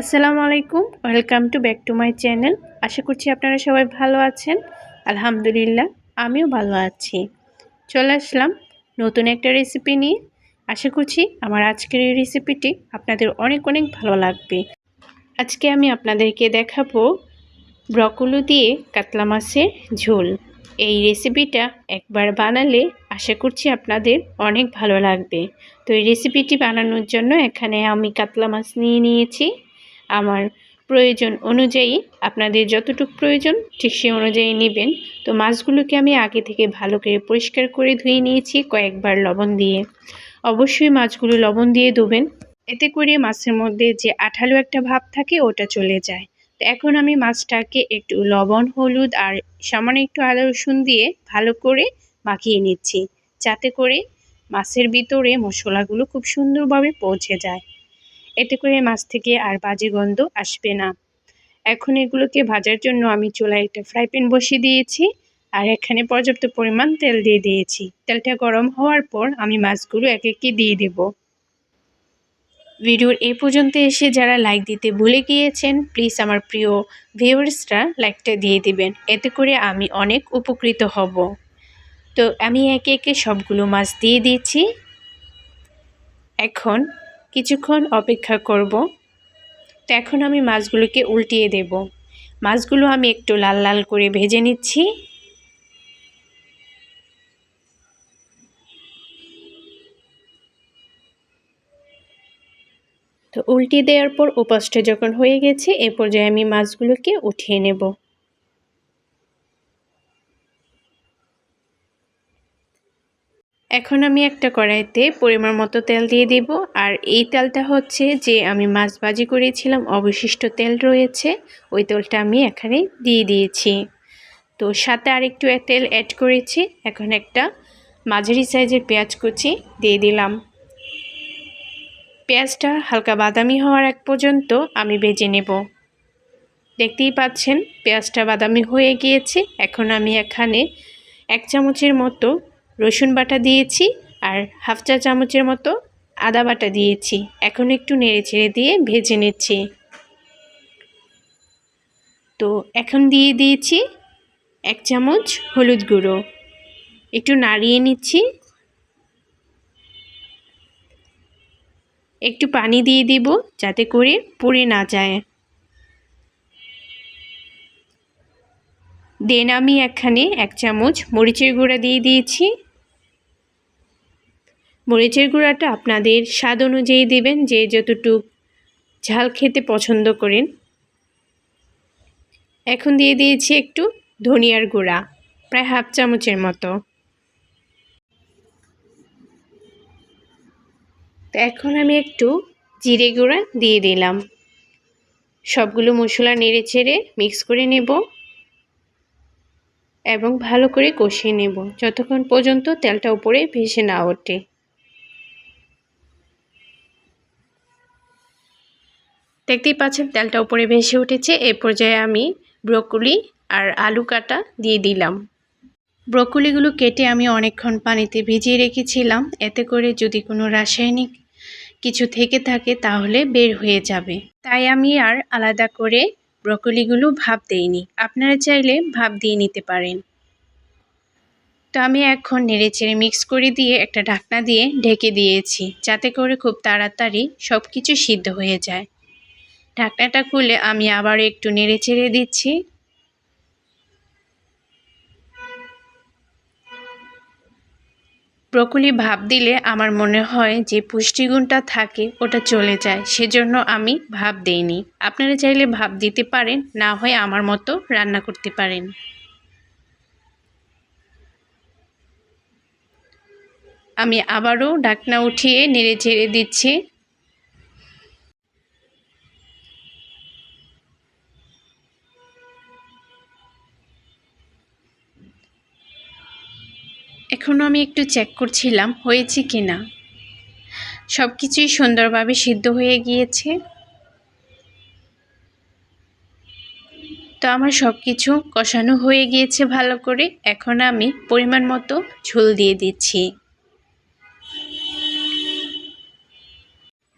আসসালামু আলাইকুম। Welcome to back to my channel আশা করছি আপনারা সবাই ভালো আছেন। আলহামদুলিল্লাহ, আমিও ভালো আছি। চলে আসলাম নতুন একটা রেসিপি নিয়ে। আশা করছি আমার আজকের এই রেসিপিটি আপনাদের অনেক অনেক ভালো লাগবে। আজকে আমি আপনাদেরকে দেখাবো ব্রকলু দিয়ে কাতলা মাছের ঝোল। এই রেসিপিটা একবার বানালে আশা করছি আপনাদের অনেক ভালো লাগবে। তো এই রেসিপিটি বানানোর জন্য এখানে আমি কাতলা মাছ নিয়ে নিয়েছি। আমার প্রয়োজন অনুযায়ী, আপনাদের যতটুকু প্রয়োজন, ঠিক সেই অনুযায়ী নেবেন। তো মাছগুলোকে আমি আগে থেকে ভালো করে পরিষ্কার করে ধুয়ে নিয়েছি কয়েকবার লবণ দিয়ে। অবশ্যই মাছগুলো লবণ দিয়ে ধুবেন। এতে করে মাছের মধ্যে যে আঠালো একটা ভাব থাকে, ওটা চলে যায়। তো এখন আমি মাছটাকে একটু লবণ, হলুদ আর সামান্য একটু আদা রসুন দিয়ে ভালো করে মাখিয়ে নিচ্ছি। যাতে করে মাছের ভিতরে মশলাগুলো খুব সুন্দরভাবে পৌঁছে যায়। এতে করে মাছ থেকে আর বাজে গন্ধ আসবে না। এখন এগুলোকে ভাজার জন্য আমি চুলায় একটা ফ্রাই প্যান বসিয়ে দিয়েছি আর এখানে পর্যাপ্ত পরিমাণ তেল দিয়ে দিয়েছি। তেলটা গরম হওয়ার পর আমি মাছগুলো এক একে দিয়ে দেব। ভিডিওর এই পর্যন্ত এসে যারা লাইক দিতে ভুলে গিয়েছেন প্লিজ আমার প্রিয় ভিউয়ার্সরা লাইকটা দিয়ে দিবেন। এতে করে আমি অনেক উপকৃত হব। তো আমি একে একে সবগুলো মাছ দিয়ে দিয়েছি। এখন কিছুক্ষণ অপেক্ষা করব। তো এখন আমি মাছগুলোকে উল্টিয়ে দেব। মাছগুলো আমি একটু লাল লাল করে ভেজে নিচ্ছি। তো উল্টিয়ে দেওয়ার পর উপাসটা যখন হয়ে গেছে, এ পর্যায়ে আমি মাছগুলোকে উঠিয়ে নেব। এখন আমি একটা কড়াইতে পরিমাণ মতো তেল দিয়ে দিব। আর এই তেলটা হচ্ছে যে আমি মাছ ভাজি করেছিলাম, অবশিষ্ট তেল রয়েছে, ওই তেলটা আমি এখানে দিয়ে দিয়েছি। তো সাথে আরেকটু তেল অ্যাড করেছি, এখন একটা মাঝারি সাইজের পেঁয়াজ কুচি দিয়ে দিলাম। পেঁয়াজটা হালকা বাদামি হওয়ার এক পর্যন্ত আমি ভেজে নেব। দেখতেই পাচ্ছেন, পেঁয়াজটা বাদামি হয়ে গিয়েছে, এখন আমি এখানে এক চামচের মতো রসুন বাটা দিয়েছি, আর হাফ চা চামচের মতো আদা বাটা দিয়েছি। এখন একটু নেড়ে ছেড়ে দিয়ে ভেজে নিচ্ছি। তো এখন দিয়ে দিয়েছি এক চামচ হলুদ গুঁড়ো। একটু নাড়িয়ে নিচ্ছি। একটু পানি দিয়ে দিব যাতে করে পুড়ে না যায়। দেন আমি এখানে এক চামচ মরিচের গুঁড়া দিয়ে দিয়েছি। মরিচের গুঁড়াটা আপনাদের স্বাদ অনুযায়ী দেবেন যে যতটুক ঝাল খেতে পছন্দ করেন। এখন দিয়ে দিয়েছি একটু ধনিয়ার গুঁড়া, প্রায় হাফ চামচের মতো। তো এখন আমি একটু জিরে গুঁড়া দিয়ে দিলাম। সবগুলো মশলা নেড়ে ছেড়ে মিক্স করে নেব এবং ভালো করে কষিয়ে নেব, যতক্ষণ পর্যন্ত তেলটা উপরে ভেসে না ওঠে। দেখতেই পাচ্ছেন, তেলটা উপরে ভেসে উঠেছে। এ পর্যায়ে আমি ব্রকলি আর আলু কাটা দিয়ে দিলাম। ব্রকলিগুলো কেটে আমি অনেকক্ষণ পানিতে ভিজিয়ে রেখেছিলাম। এতে করে যদি কোনো রাসায়নিক কিছু থেকে থাকে, তাহলে বের হয়ে যাবে। তাই আমি আর আলাদা করে ব্রকলিগুলো ভাপ দেইনি। আপনারা চাইলে ভাপ দিয়ে নিতে পারেন। তো আমি এখন নেড়ে চেড়ে মিক্স করে দিয়ে একটা ঢাকনা দিয়ে ঢেকে দিয়েছি। যাতে করে খুব তাড়াতাড়ি সব কিছু সিদ্ধ হয়ে যায়। ঢাকনাটা খুলে আমি আবার একটু নেড়ে চেড়ে দিচ্ছি। ব্রকলি ভাপ দিলে আমার মনে হয় যে পুষ্টিগুণটা থাকে, ওটা চলে যায়। সেজন্য আমি ভাপ দেইনি। আপনারা চাইলে ভাপ দিতে পারেন, না হয় আমার মতো রান্না করতে পারেন। আমি আবারও ঢাকনা উঠিয়ে নেড়ে চেড়ে দিচ্ছি। এখনও আমি একটু চেক করছিলাম, হয়েছে কি না সব কিছুই সুন্দরভাবে সিদ্ধ হয়ে গিয়েছে। তো আমার সব কিছু কষানো হয়ে গিয়েছে ভালো করে। এখন আমি পরিমাণ মতো ঝোল দিয়ে দিচ্ছি।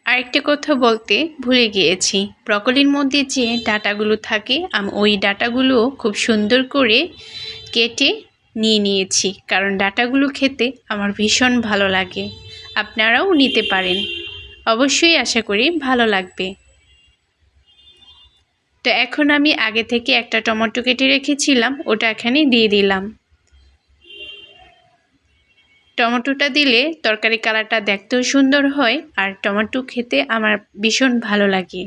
আরেকটি কথা বলতে ভুলে গিয়েছি। ব্রকলির মধ্যে যে ডাটাগুলো থাকে, আমি ওই ডাটাগুলো খুব সুন্দর করে কেটে নিয়ে নিয়েছি, কারণ ডাটাগুলো খেতে আমার ভীষণ ভালো লাগে। আপনারাও নিতে পারেন। অবশ্যই আশা করি ভালো লাগবে। তো এখন আমি আগে থেকে একটা টমেটো কেটে রেখেছিলাম, ওটা এখানে দিয়ে দিলাম। টমেটোটা দিলে তরকারি কালারটা দেখতেও সুন্দর হয়, আর টমেটো খেতে আমার ভীষণ ভালো লাগে।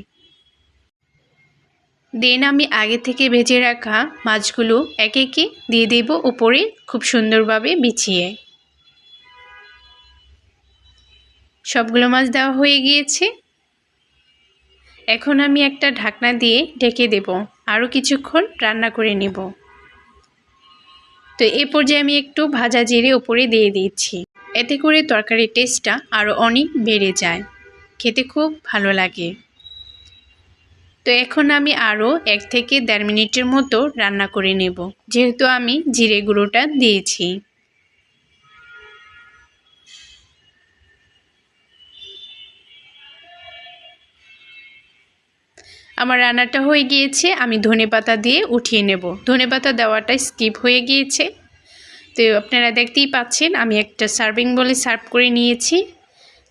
দেন আমি আগে থেকে ভেজে রাখা মাছগুলো একে একে দিয়ে দেব উপরে খুব সুন্দরভাবে বিছিয়ে। সবগুলো মাছ দেওয়া হয়ে গিয়েছে। এখন আমি একটা ঢাকনা দিয়ে ঢেকে দেব। আরও কিছুক্ষণ রান্না করে নেব। তো এ পর্যায়ে আমি একটু ভাজা জিরে উপরে দিয়ে দিচ্ছি। এতে করে তরকারির টেস্টটা আরও অনেক বেড়ে যায়। খেতে খুব ভালো লাগে। তো এখন আমি আরও এক থেকে দেড় মিনিটের মতো রান্না করে নেব। যেহেতু আমি জিরে গুঁড়োটা দিয়েছি। আমার রান্নাটা হয়ে গিয়েছে, আমি ধনে পাতা দিয়ে উঠিয়ে নেব। ধনে পাতা দেওয়াটা স্কিপ হয়ে গিয়েছে। তো আপনারা দেখতেই পাচ্ছেন, আমি একটা সার্ভিং বলে সার্ভ করে নিয়েছি।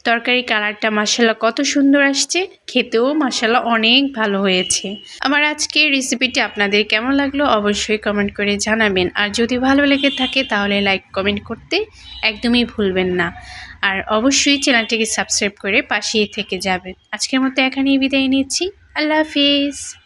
তরকারি কালারটা মাসাল্লাহ কত সুন্দর আসছে। খেতেও মাসাল্লাহ অনেক ভালো হয়েছে। আমার আজকের রেসিপিটি আপনাদের কেমন লাগল অবশ্যই কমেন্ট করে জানাবেন। আর যদি ভালো লেগে থাকে তাহলে লাইক কমেন্ট করতে একদমই ভুলবেন না। আর অবশ্যই চ্যানেলটিকে সাবস্ক্রাইব করে পাশেই থেকে যাবেন। আজকের মতো এখানেই বিদায় নিচ্ছি। আল্লাহ হাফিজ।